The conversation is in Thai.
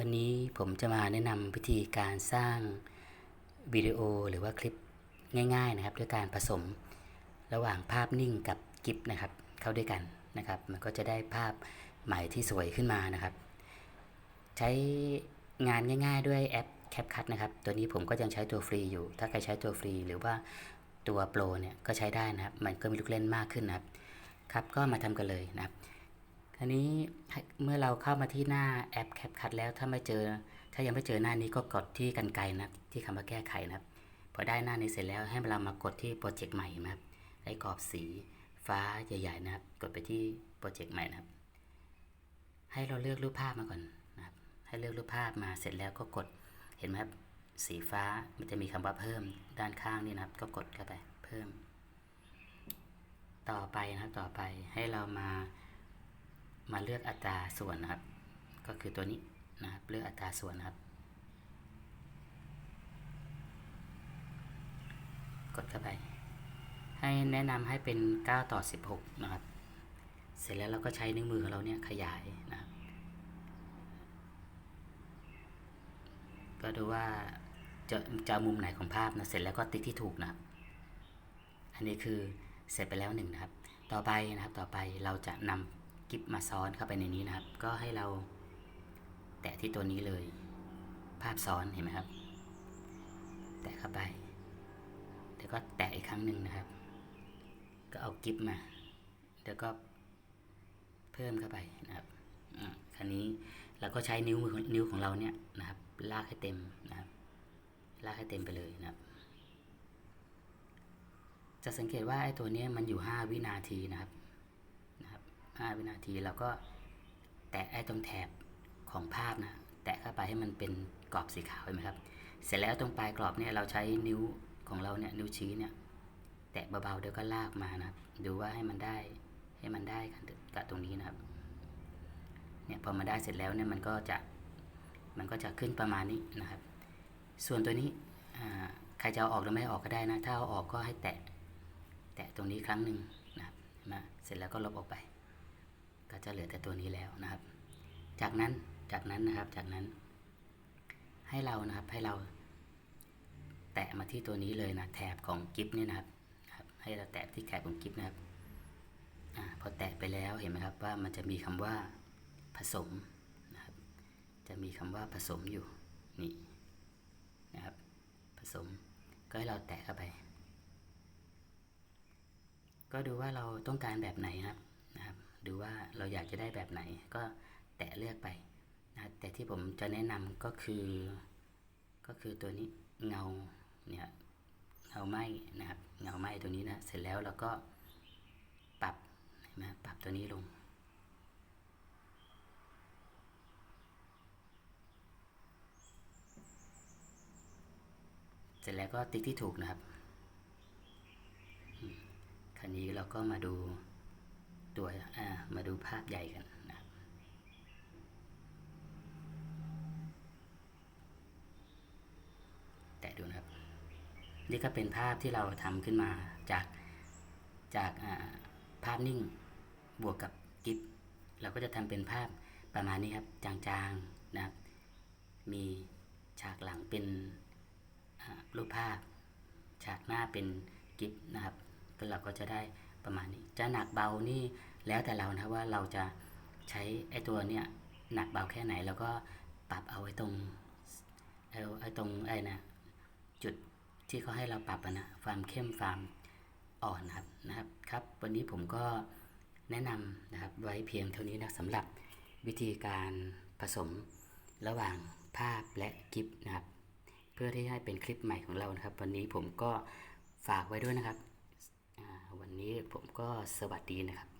วันนี้ผมจะมาแนะนำวิธีการสร้างวิดีโอหรือว่าคลิปง่าย ๆนะครับ ด้วยการผสมระหว่างภาพนิ่งกับกิฟนะครับ เข้าด้วยกันนะครับ มันก็จะได้ภาพใหม่ที่สวยขึ้นมานะครับ ใช้งานง่าย ๆ ด้วยแอป CapCut นะครับ ตัวนี้ผมก็ยังใช้ตัวฟรีอยู่ ถ้าใครใช้ตัวฟรีหรือว่าตัวโปรเนี่ยก็ใช้ได้นะครับ มันก็มีลูกเล่นมากขึ้นนะครับครับก็มาทำกันเลยนะครับ คราวนี้เมื่อเราเข้ามาที่หน้าแอป CapCut แล้วถ้าไม่เจอ ถ้ายังไม่เจอหน้านี้ก็กดที่กันไกลนะที่คำว่าแก้ไขนะครับพอได้หน้านี้เสร็จแล้วให้เรามากดที่โปรเจกต์ใหม่นะครับไอ้กรอบสีฟ้าใหญ่ๆนะครับ กดไปที่โปรเจกต์ใหม่นะครับ ให้เราเลือกรูปภาพมาก่อนนะครับ ให้เลือกรูปภาพมาเสร็จแล้วก็กดเห็นไหมครับสีฟ้ามันจะมีคำว่าเพิ่มด้านข้างนี่นะครับ ก็กดเข้าไปเพิ่ม ต่อไปนะครับต่อไปให้เรามา มาเลือกอัตราส่วนนะครับ ก็คือตัวนี้นะครับเลือกอัตราส่วนนะครับ กดเข้าไป ให้แนะนำให้เป็น 9 ต่อ 16 นะครับ เสร็จแล้วเราก็ใช้นิ้วมือของเราเนี่ยขยายนะครับ ก็ดูว่าจะจะมุมไหนของภาพนะเสร็จแล้วก็ติ๊กที่ถูกนะครับ อันนี้คือเสร็จไปแล้วหนึ่งนะครับ ต่อไปนะครับต่อไปเราจะนำ กิฟมาซ้อนเข้าไปในนี้นะครับ ก็ให้เราแตะที่ตัวนี้เลย ภาพซ้อนเห็นไหมครับ แตะเข้าไป แล้วก็แตะอีกครั้งหนึ่งนะครับ ก็เอากิฟมา แล้วก็เพิ่มเข้าไปนะครับอคราวนี้เราก็ใช้นิ้วมือนิ้วของเราเนี่ยนะครับ ลากให้เต็มนะครับ ลากให้เต็มไปเลยนะครับ จะสังเกตว่าไอ้ตัวนี้มันอยู่ 5 วินาทีนะครับ 5 วินาทีเราก็แตะไอ้ตรงแถบของภาพนะ แตะเข้าไปให้มันเป็นกรอบสีขาวเห็นไหมครับ เสร็จแล้วตรงปลายกรอบเนี่ยเราใช้นิ้วของเราเนี่ยนิ้วชี้เนี่ยแตะเบาๆเดี๋ยวก็ลากมานะครับดูว่าให้มันได้ให้มันได้กันกับตรงนี้นะครับเนี่ยพอมาได้เสร็จแล้วเนี่ยมันก็จะมันก็จะขึ้นประมาณนี้นะครับ ส่วนตัวนี้ใครจะเอาออกหรือไม่ออกก็ได้นะ ถ้าเอาออกก็ให้แตะ แตะตรงนี้ครั้งหนึ่งนะครับเสร็จแล้วก็ลบออกไป ก็จะเหลือแต่ตัวนี้แล้วนะครับ จากนั้นจากนั้นนะครับจากนั้น ให้เรานะครับให้เรา แตะมาที่ตัวนี้เลยนะแถบของกิฟเนี่ยนะครับให้เราแตะที่แถบของกิฟนะครับอพอแตะไปแล้วเห็นไหมครับว่ามันจะมีคำว่าผสมนะครับ จะมีคำว่าผสมอยู่นี่นะครับ ผสมก็ให้เราแตะเข้าไป ก็ดูว่าเราต้องการแบบไหนครับ ว่าเราอยากจะได้แบบไหน ก็แตะเลือกไปนะแต่ที่ผมจะแนะนำก็คือ ก็คือตัวนี้เงาเนี่ยเงาไหมนะครับเงาไหมตัวนี้นะเสร็จแล้วเราก็ปรับเห็นไหมปรับตัวนี้ลง เสร็จแล้วก็ติ๊กที่ถูกนะครับ คราวนี้เราก็มาดู ตัวอ่ามาดูภาพใหญ่กันนะครับแตะดูนะครับ นี่ก็เป็นภาพที่เราทำขึ้นมาจากจากภาพนิ่งบวกกับกิฟเราก็จะทำเป็นภาพประมาณนี้ครับจางๆนะครับ มีฉากหลังเป็นรูปภาพ ฉากหน้าเป็นกิฟนะครับก็เราก็จะได้ ประมาณนี้ จะหนักเบานี่แล้วแต่เรานะว่าเราจะใช้ไอ้ตัวเนี้ยหนักเบาแค่ไหน แล้วก็ปรับเอาไว้ตรงเอาไอ้ตรงไอ้นะจุดที่เขาให้เราปรับนะความเข้มความอ่อนนะครับนะครับครับ วันนี้ผมก็แนะนำนะครับไว้เพียงเท่านี้นะสำหรับวิธีการผสมระหว่างภาพและกิฟนะครับ เพื่อที่ให้เป็นคลิปใหม่ของเรานะครับ วันนี้ผมก็ฝากไว้ด้วยนะครับ วันนี้ผมก็สวัสดีนะครับ